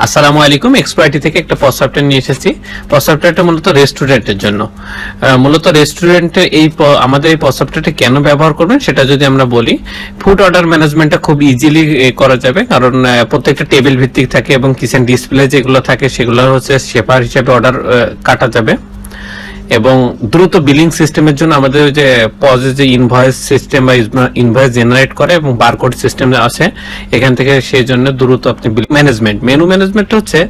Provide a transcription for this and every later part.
আসসালামু আলাইকুম এক্সপার্টি থেকে একটা সফটওয়্যার নিয়ে এসেছি। সফটওয়্যারটা মূলত রেস্টুরেন্টের জন্য। মূলত রেস্টুরেন্টে এই আমাদের এই সফটওয়্যারটা কেন ব্যবহার করবেন সেটা যদি আমরা বলি ফুড অর্ডার ম্যানেজমেন্টটা খুব ইজিলি করা যাবে। কারণ প্রত্যেকটা টেবিল ভিত্তিক থাকে এবং কিচেন ডিসপ্লে যেগুলো থাকে সেগুলো হচ্ছে শেপার হিসেবে অর্ডার কাটা যাবে। এবং দ্রুত বিলিং সিস্টেমের জন্য আমাদের যে পজে যে ইনভয়েস সিস্টেম বা ইনভয়েস জেনারেট করে এবং বারকোড সিস্টেম আছে এখান থেকে সেই জন্য দ্রুত আপনি ম্যানেজমেন্ট মেনু ম্যানেজমেন্ট হচ্ছে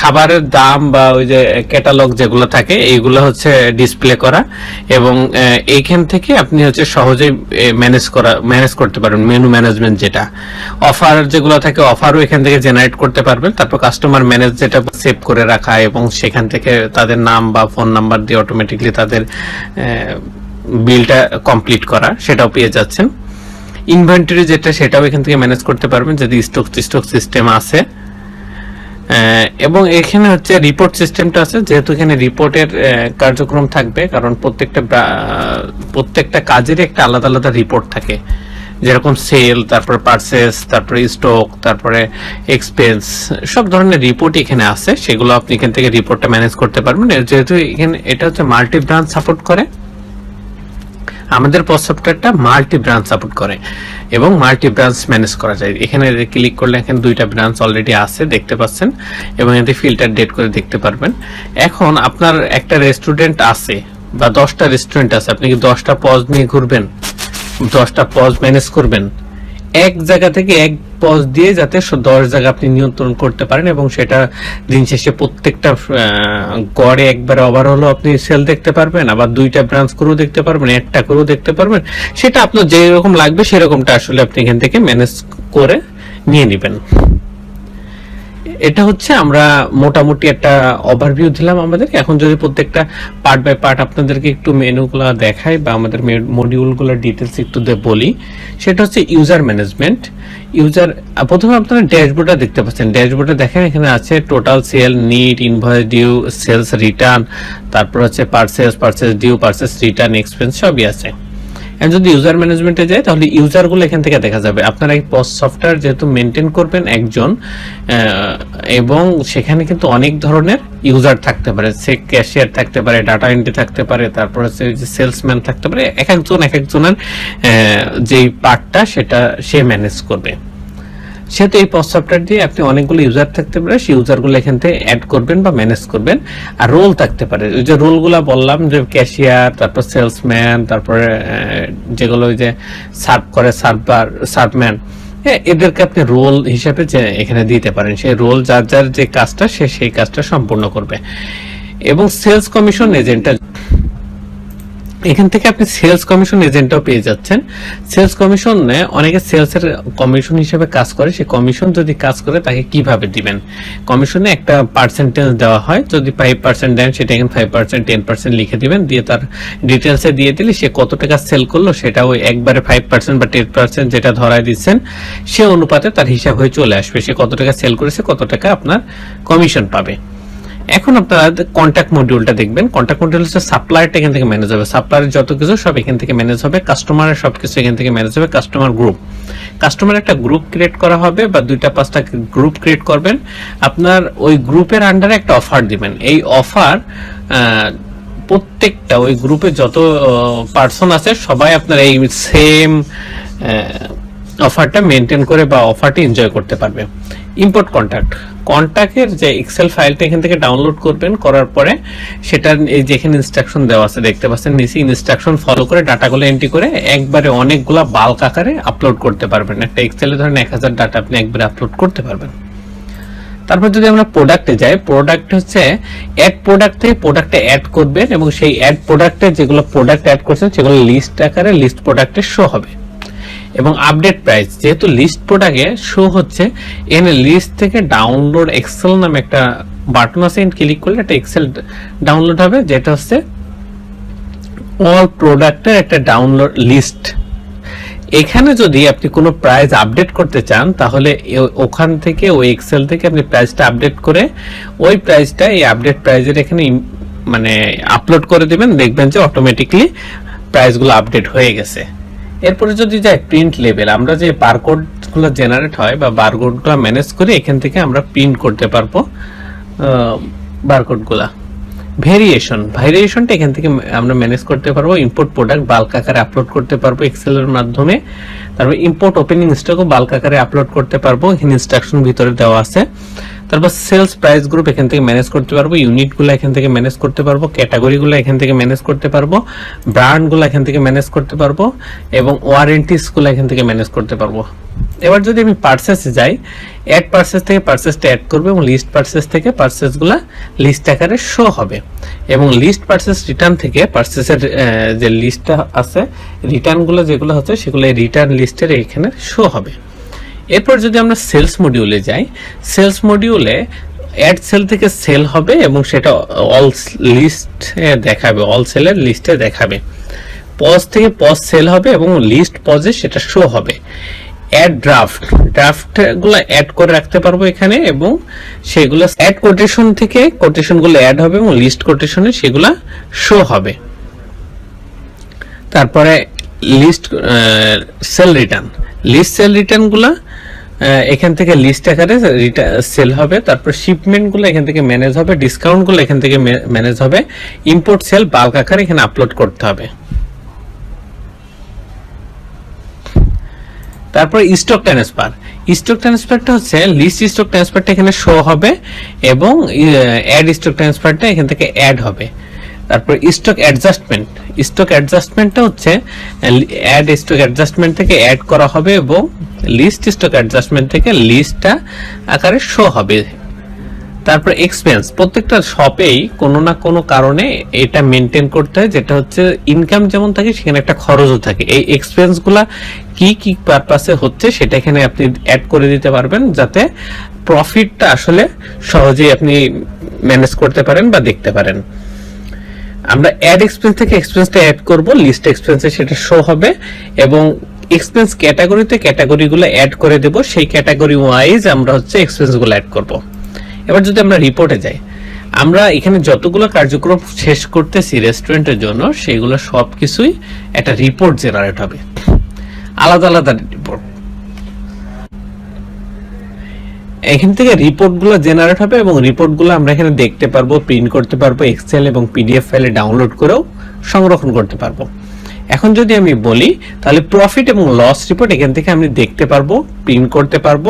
খাবারের দাম বা ওই যে ক্যাটালগ যেগুলো থাকে, এইগুলো হচ্ছে ডিসপ্লে করা এবং এইখান থেকে আপনি হচ্ছে সহজেই ম্যানেজ করা ম্যানেজ করতে পারবেন মেনু ম্যানেজমেন্ট যেটা। অফার যেগুলো থাকে অফারও এখান থেকে জেনারেট করতে পারবেন, তারপর কাস্টমার ম্যানেজ যেটা সেভ করে রাখা এবং সেখান থেকে তাদের নাম বা ফোন নাম্বার দিয়ে অটোমেটিকলি তাদের বিলটা কমপ্লিট করা, সেটাও পেয়ে যাচ্ছেন। ইনভেন্টরি যেটা, সেটাও এখান থেকে ম্যানেজ করতে পারবেন যদি স্টক স্টক সিস্টেম আছে। এবং এখানে হচ্ছে রিপোর্ট সিস্টেমটা আছে, যেহেতু এখানে রিপোর্টের কার্যক্রম থাকবে, কারণ প্রত্যেকটা প্রত্যেকটা কাজেরই একটা আলাদা আলাদা রিপোর্ট থাকে। যেরকম সেল তারপরে পারচেস তারপরে স্টক তারপরে এক্সপেন্স সব ধরনের রিপোর্ট এখানে আছে। সেগুলো আপনি এখান থেকে রিপোর্টটা ম্যানেজ করতে পারবেন। যেহেতু এখানে, এটা হচ্ছে মাল্টি ব্রাঞ্চ সাপোর্ট করে। আমাদের সফটওয়্যারটা মাল্টি ব্রাঞ্চ সাপোর্ট করে এবং মাল্টি ব্রাঞ্চ ম্যানেজ করা যায়। এখানে ক্লিক করলে এখানে দুইটা ব্রাঞ্চ অলরেডি আছে, দেখতে পাচ্ছেন, এবং এতে ফিল্টার ডেট করে দেখতে পারবেন। এখন আপনার একটা রেস্টুরেন্ট আছে বা দশটা রেস্টুরেন্ট আছে, আপনি কি দশটা পজ নিয়ে ঘুরবেন? দশটা পজ ম্যানেজ করবেন। এক জায়গা থেকে এক পজ দিয়ে যাতে দশ জায়গা আপনি নিয়ন্ত্রণ করতে পারেন এবং সেটা দিন শেষে প্রত্যেকটা গড়ে একবার ওভার হলো আপনি সেল দেখতে পারবেন, আবার দুইটা ব্রাঞ্চ করেও দেখতে পারবেন, একটা করেও দেখতে পারবেন। সেটা আপনার যেরকম লাগবে সেরকমটা আসলে আপনি এখান থেকে ম্যানেজ করে নিয়ে নেবেন। এটা হচ্ছে আমরা মোটামুটি একটা ওভারভিউ দিলাম আমাদেরকে। এখন যদি প্রত্যেকটা পার্ট বাই পার্ট আপনাদেরকে একটু মেনুগুলো দেখাই বা আমাদের মডিউলগুলোর ডিটেলস একটু বলি, সেটা হচ্ছে ইউজার ম্যানেজমেন্ট ইউজার প্রথমে আপনারা ড্যাশবোর্ডটা দেখতে পাচ্ছেন। ড্যাশবোর্ডে দেখেন এখানে আছে total sale net invoice due sales return তারপর হচ্ছে purchase purchase due purchase return expense সবই আছে। এখন যদি ইউজার ম্যানেজমেন্টে যায়, তাহলে ইউজারগুলো এখান থেকে দেখা যাবে। আপনারা এই পস সফটওয়্যার যেহেতু মেনটেন করবেন একজন এবং সেখানে কিন্তু অনেক ধরনের ইউজার থাকতে পারে। সে ক্যাশিয়ার থাকতে পারে ডাটা এন্ট্রি থাকতে পারে, তারপর সে সেলসম্যান থাকতে পারে, এক একজন, এক একজনের যেই পার্টটা সেটা সে ম্যানেজ করবে। সেহেতু এই পজ সফটওয়্যার দিয়ে আপনি অনেকগুলো ইউজার থাকতে পারে, সেই ইউজারগুলো এখান থেকে অ্যাড করবেন বা ম্যানেজ করবেন। আর রোল থাকতে পারে। ওই যে রোলগুলো বললাম, যে ক্যাশিয়ার তারপর সেলসম্যান তারপরে যেগুলো ওই যে সার্ভ করে সার্ভার সার্ভম্যান হ্যাঁ এদেরকে আপনি রোল হিসাবে এখানে দিতে পারেন। সেই রোল যার যার যে কাজটা, সে সেই কাজটা সম্পূর্ণ করবে। এবং সেলস কমিশন এজেন্টটা এখান থেকে আপনি সেলস কমিশন এজেন্টও পেয়ে যাচ্ছেন। সেলস কমিশনে অনেকে সেলস এর কমিশন হিসেবে কাজ করে। সে কমিশন যদি কাজ করে, তাকে কীভাবে দিবেন? কমিশনে একটা পার্সেন্টেজ দেওয়া হয়। যদি ফাইভ পার্সেন্ট দেন, সেটা এখানে ফাইভ পার্সেন্ট টেন পার্সেন্ট লিখে দিবেন। দিয়ে তার ডিটেলসে দিয়ে দিলে সে কত টাকা সেল করল সেটা ওই একবারে ফাইভ পার্সেন্ট বা টেন পার্সেন্ট যেটা ধরায় দিচ্ছেন, সে অনুপাতে তার হিসাব হয়ে চলে আসবে। সে কত টাকা সেল করেছে, কত টাকা আপনার কমিশন পাবে। এখন আপনারা কন্ট্যাক্ট মডিউলটা দেখবেন। কন্ট্যাক্ট মডিউল হচ্ছে সাপ্লায়ারটা এখান থেকে ম্যানেজ হবে। সাপ্লায়ারের যত কিছু সব এখান থেকে ম্যানেজ হবে। কাস্টমারের সব কিছু এখান থেকে ম্যানেজ হবে। কাস্টমার গ্রুপ কাস্টমার একটা গ্রুপ ক্রিয়েট করা হবে বা দুইটা পাঁচটা গ্রুপ ক্রিয়েট করবেন। আপনার ওই গ্রুপের আন্ডারে একটা অফার দিবেন। এই অফার প্রত্যেকটা ওই গ্রুপে যত পার্সন আছে, সবাই আপনার এই সেম অফারটা মেনটেন করে বা অফারটি এনজয় করতে পারবে। ইম্পোর্ট কন্ট্যাক্ট কন্ট্যাক্টের যে এক্সেল ফাইলটা এখান থেকে ডাউনলোড করবেন, করার পরে সেটার এই যেখানে ইনস্ট্রাকশন দেওয়া আছে, দেখতে পাচ্ছেন, নিচে ইনস্ট্রাকশন ফলো করে ডাটাগুলো এন্ট্রি করে একবারে অনেকগুলা বাল্ক আকারে আপলোড করতে পারবেন। একটা এক্সেলে ধরেন এক হাজার ডাটা আপনি একবারে আপলোড করতে পারবেন। তারপর যদি আমরা প্রোডাক্টে যাই প্রোডাক্ট হচ্ছে অ্যাড প্রোডাক্ট থেকে প্রোডাক্টে অ্যাড করবেন এবং সেই অ্যাড প্রোডাক্টে যেগুলো প্রোডাক্ট অ্যাড করছেন, সেগুলো লিস্ট আকারে লিস্ট প্রোডাক্টে শো হবে। এবং আপডেট প্রাইস যেহেতু লিস্ট প্রোডাক্টে শো হচ্ছে এখানে লিস্ট থেকে ডাউনলোড এক্সেল নামে একটা বাটন আছে ক্লিক করলে একটা এক্সেল ডাউনলোড হবে, যেটা হচ্ছে অল প্রোডাক্টের একটা ডাউনলোড লিস্ট এখানে যদি আপনি কোনো প্রাইস আপডেট করতে চান, তাহলে ওখান থেকে, ওই এক্সেল থেকে আপনি প্রাইসটা আপডেট করে, ওই প্রাইসটা এই আপডেট প্রাইজের এখানে মানে আপলোড করে দিবেন, দেখবেন যে অটোমেটিকলি প্রাইসগুলো আপডেট হয়ে গেছে। এরপরে যদি যাই প্রিন্ট লেভেল আমরা যে বারকোডগুলো জেনারেট হয় বা বারকোডগুলো ম্যানেজ করে, এখান থেকে আমরা প্রিন্ট করতে পারব বারকোডগুলা ভেরিয়েশন ভেরিয়েশনটা এখান থেকে আমরা ম্যানেজ করতে পারব ইম্পোর্ট প্রোডাক্ট বাল্ক আকারে আপলোড করতে পারব এক্সেল এর মাধ্যমে। তারপর ইম্পোর্ট ওপেনিং স্টকও বাল্ক আকারে আপলোড করতে পারব, এখানে ইনস্ট্রাকশন ভিতরে দেওয়া আছে। তারপর সেলস প্রাইস গ্রুপ এখান থেকে ম্যানেজ করতে পারব ইউনিটগুলো এখান থেকে ম্যানেজ করতে পারব ক্যাটাগরিগুলো এখান থেকে ম্যানেজ করতে পারব ব্র্যান্ডগুলো এখান থেকে ম্যানেজ করতে পারব এবং ওয়ারেন্টিসগুলো এখান থেকে ম্যানেজ করতে পারব। এবার যদি আমি পার্সেসে যাই অ্যাড পার্সেস থেকে পার্সেসটা অ্যাড করব এবং লিস্ট পার্সেস থেকে পার্সেসগুলো লিস্ট আকারে শো হবে এবং লিস্ট পার্সেস রিটার্ন থেকে পার্সেসের যে লিস্টটা আছে রিটার্নগুলো যেগুলো হচ্ছে সেগুলো রিটার্ন লিস্টের এখানে শো হবে। এরপর যদি আমরা সেলস মডিউলে যাই সেলস মডিউলে অ্যাড সেল থেকে সেল হবে এবং সেটা অল লিস্ট দেখাবে অল সেলের লিস্টে দেখাবে। পজ থেকে পজ সেল হবে এবং লিস্ট পজে সেটা শো হবে। অ্যাড ড্রাফট ড্রাফটগুলো অ্যাড করে রাখতে পারব এখানে এবং সেগুলো অ্যাড কোটেশন থেকে কোটেশনগুলো অ্যাড হবে এবং লিস্ট কোটেশনে সেগুলা শো হবে। তারপরে list sale return list sale রিটার্নগুলা ah, এখান থেকে লিস্ট আকারে সেল হবে। তারপর শিপমেন্টগুলো এখান থেকে ম্যানেজ হবে ডিসকাউন্টগুলো এখান থেকে ম্যানেজ হবে। ইম্পোর্ট সেল বাল্ক আকারে এখানে আপলোড করতে হবে। তারপর স্টক ট্রান্সফার স্টক ট্রান্সফারটা হচ্ছে লিস্ট স্টক ট্রান্সফারটা এখানে শো হবে এবং অ্যাড স্টক ট্রান্সফারটা এখান থেকে অ্যাড হবে। তারপর স্টক অ্যাডজাস্টমেন্ট স্টক অ্যাডজাস্টমেন্টটা হচ্ছে অ্যাড স্টক অ্যাডজাস্টমেন্ট থেকে অ্যাড করা হবে এবং লিস্ট স্টক অ্যাডজাস্টমেন্ট থেকে লিস্টটা আকারে শো হবে। তারপর এক্সপেন্স প্রত্যেকটা শপেই কোনো না কোনো কারণে এটা মেনটেন করতে হয়, যেটা হচ্ছে ইনকাম যেমন থাকে, সেখানে একটা খরচও থাকে। এই এক্সপেন্সগুলা কি কি পারপাসে হচ্ছে, সেটা এখানে আপনি অ্যাড করে দিতে পারবেন, যাতে প্রফিটটা আসলে সহজেই আপনি ম্যানেজ করতে পারেন বা দেখতে পারেন। আমরা অ্যাড এক্সপেন্স থেকে এক্সপেন্সটা অ্যাড করব লিস্ট এক্সপেন্সে সেটা শো হবে এবং এক্সপেন্স ক্যাটাগরিতে ক্যাটাগরিগুলো অ্যাড করে দেব, সেই ক্যাটাগরি ওয়াইজ আমরা হচ্ছে এক্সপেন্সগুলো অ্যাড করব। এবার যদি আমরা রিপোর্টে যাই, আমরা এখানে যতগুলো কার্যক্রম শেষ করতেছি রেস্টুরেন্টের জন্য, সেগুলো সবকিছুই একটা রিপোর্ট জেনারেট হবে। আলাদা আলাদা রিপোর্ট এখান থেকে রিপোর্টগুলো জেনারেট হবে এবং রিপোর্টগুলো আমরা এখানে দেখতে পারব প্রিন্ট করতে পারব এক্সেল এবং পিডিএফ ফাইলে ডাউনলোড করেও সংরক্ষণ করতে পারব। এখন যদি আমি বলি, তাহলে প্রফিট এবং লস রিপোর্ট এখান থেকে আমি দেখতে পারব প্রিন্ট করতে পারব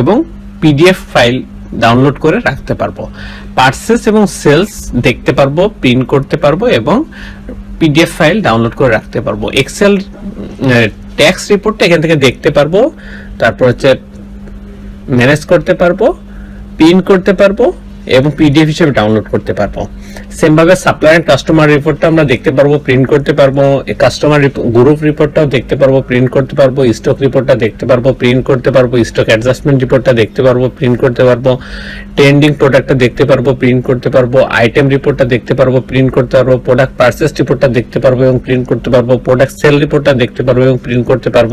এবং পিডিএফ ফাইল ডাউনলোড করে রাখতে পারব। পার্সেস এবং সেলস দেখতে পারব প্রিন্ট করতে পারব এবং পিডিএফ ফাইল ডাউনলোড করে রাখতে পারব। এক্সেল ট্যাক্স রিপোর্টটা এখান থেকে দেখতে পারব, তারপর হচ্ছে ম্যানেজ করতে পারব প্রিন্ট করতে পারব এবং পিডিএফ হিসেবে ডাউনলোড করতে পারব সেম ভাবে সাপ্লায়ার কাস্টমার রিপোর্টটা আমরা দেখতে পারব প্রিন্ট করতে পারব কাস্টমার গ্রুপ রিপোর্টটাও দেখতে পারব প্রিন্ট করতে পারব স্টক রিপোর্টটা দেখতে পারব প্রিন্ট করতে পারব স্টক অ্যাডজাস্টমেন্ট রিপোর্টটা দেখতে পারব প্রিন্ট করতে পারব ট্রেন্ডিং প্রোডাক্টটা দেখতে পারব প্রিন্ট করতে পারব আইটেম রিপোর্টটা দেখতে পারব প্রিন্ট করতে পারব প্রোডাক্ট পার্সেস রিপোর্টটা দেখতে পারব এবং প্রিন্ট করতে পারব প্রোডাক্ট সেল রিপোর্টটা দেখতে পারব এবং প্রিন্ট করতে পারব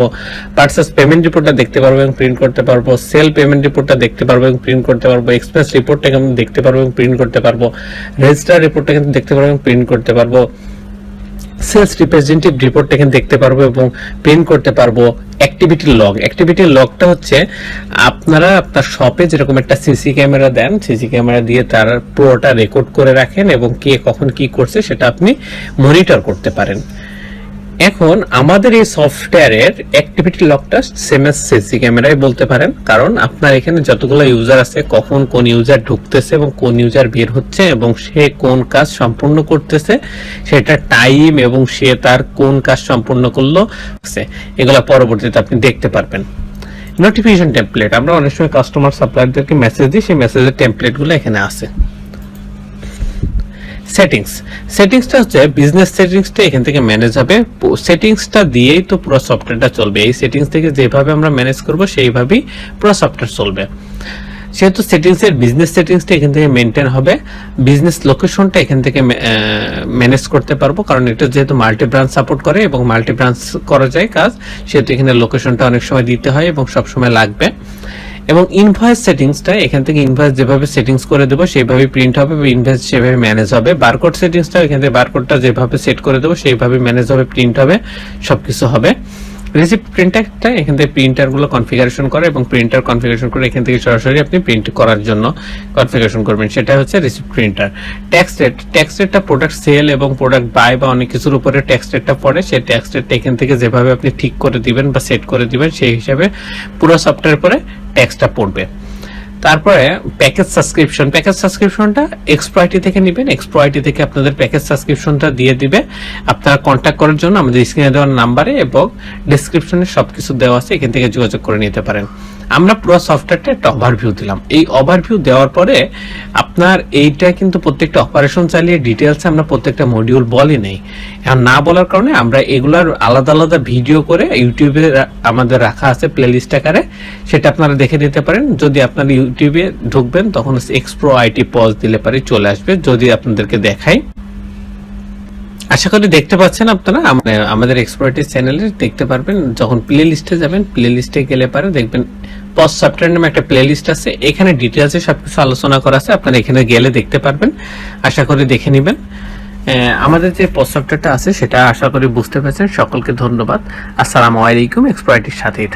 পার্সেস পেমেন্ট রিপোর্টটা দেখতে পারব এবং প্রিন্ট করতে পারব সেল পেমেন্ট রিপোর্টটা দেখতে পারব এবং প্রিন্ট করতে পারব এক্সপ্রেস রিপোর্টটা দেখতে পারব এবং প্রিন্ট করতে পারব। রেজিস্টার রিপোর্টটা কিন্তু দেখতে পারব এবং প্রিন্ট করতে পারব। সেলস রিপ্রেজেন্টেটিভ রিপোর্টটা এখানে দেখতে পারব এবং প্রিন্ট করতে পারব অ্যাক্টিভিটি লগ অ্যাক্টিভিটি লগটা হচ্ছে আপনারা আপনার শপে যেরকম একটা সিসি ক্যামেরা দেন সিসি ক্যামেরা দিয়ে তার পুরোটা রেকর্ড করে রাখেন এবং কে কখন কি করছে সেটা আপনি মনিটর করতে পারেন। এখন আমাদের এই সফটওয়্যারের অ্যাক্টিভিটি লকটা সেম এস সিসি ক্যামেরায় বলতে পারেন। কারণ আপনার এখানে যতগুলো ইউজার আছে, কখন কোন ইউজার ঢুকতেছে এবং কোন ইউজার বের হচ্ছে এবং সে কোন কাজ সম্পূর্ণ করতেছে, সেটা টাইম এবং সে তার কোন কাজ সম্পূর্ণ করল এগুলো পরবর্তীতে আপনি দেখতে পারবেন। নোটিফিকেশন টেমপ্লেট আমরা অনেক সময় কাস্টমার সাপ্লায়ারদেরকে মেসেজ দিই, সেই মেসেজের টেমপ্লেটগুলো এখানে আছে। সেটিংস সেটিংসটা হচ্ছে বিজনেস সেটিংসটা এখান থেকে ম্যানেজ হবে। সেটিংসটা দিয়েই তো পুরো সফটওয়্যারটা চলবে। এই সেটিংস থেকে যেভাবে আমরা ম্যানেজ করব, সেইভাবেই পুরো সফটওয়্যার চলবে। সেহেতু সেটিংস এর বিজনেস সেটিংসটা এখান থেকে মেনটেন হবে। বিজনেস লোকেশনটা এখান থেকে ম্যানেজ করতে পারব। কারণ এটা যেহেতু মাল্টি ব্রাঞ্চ সাপোর্ট করে এবং মাল্টি ব্রাঞ্চ করা যায় কাজ, সেহেতু এখানে লোকেশনটা অনেক সময় দিতে হয় এবং সব সময় লাগবে। এবং ইনভয়েস সেটিংসটা এখান থেকে ইনভয়েস যেভাবে সেটিংস করে দেবো সেইভাবে প্রিন্ট হবে ইনভয়েস সেভাবে ম্যানেজ হবে। বারকোড সেটিংসটা এখান থেকে বারকোডটা যেভাবে সেট করে দেবো সেইভাবে ম্যানেজ হবে প্রিন্ট হবে, সবকিছু হবে। রিসিপ্ট প্রিন্টারটা এখান থেকে প্রিন্টারগুলো কনফিগারেশন করে এবং প্রিন্টার কনফিগারেশন করে এখান থেকে সরাসরি আপনি প্রিন্ট করার জন্য কনফিগারেশন করবেন। সেটা হচ্ছে receipt printer tax rate tax রেটটা প্রোডাক্ট সেল এবং প্রোডাক্ট বাই বা অনেক কিছুর উপরে ট্যাক্স রেটটা পড়ে, সেই ট্যাক্স রেটটা এখান থেকে যেভাবে আপনি ঠিক করে দিবেন বা সেট করে দিবেন, সেই হিসাবে পুরো সফটওয়্যার পরে ট্যাক্সটা পড়বে। তারপরে প্যাকেজ সাবস্ক্রিপশন প্যাকেজ সাবস্ক্রিপশনটা এক্সপ্রয়টি থেকে নেবেন। এক্সপ্রয়টি থেকে আপনাদের প্যাকেজ সাবস্ক্রিপশনটা দিয়ে দিবে। আপনারা কন্ট্যাক্ট করার জন্য আমাদের স্ক্রিনে দেওয়ার নাম্বারে এবং ডেসক্রিপশনে সবকিছু দেওয়া আছে। এখান থেকে যোগাযোগ করে নিতে পারেন। আমরা পুরো সফটওয়্যারটা একটা ওভারভিউ দিলাম। এই ওভারভিউ দেওয়ার পরে আপনার এইটা কিন্তু প্রত্যেকটা অপারেশন চালিয়ে ডিটেলসে আমরা প্রত্যেকটা মডিউল বলি নেই। না বলার কারণে আমরা এগুলার আলাদা আলাদা ভিডিও করে ইউটিউবে আমাদের রাখা আছে প্লেলিস্ট আকারে। সেটা আপনারা দেখে নিতে পারেন। যদি আপনারা ইউটিউবে ঢুকবেন, তখন এক্সপ্রো আইটি পজ দিলে পারে চলে আসবে, যদি আপনাদেরকে দেখাই। আশা করি দেখতে পাচ্ছেন আপনারা। আমাদের এক্সপার্টিস চ্যানেলে দেখতে পারবেন। যখন প্লে লিস্টে যাবেন প্লে লিস্টে গেলে পারে দেখবেন পস সফটওয়্যার নামে একটা প্লেলিস্ট আছে। এখানে ডিটেলসে সবকিছু আলোচনা করা আছে। আপনারা এখানে গেলে দেখতে পারবেন। আশা করি দেখে নেবেন। আমাদের যে পস সফটওয়্যারটা আছে, সেটা আশা করি বুঝতে পেরেছেন। সকলকে ধন্যবাদ। আসসালামু আলাইকুম। এক্সপ্রাইটির সাথেই।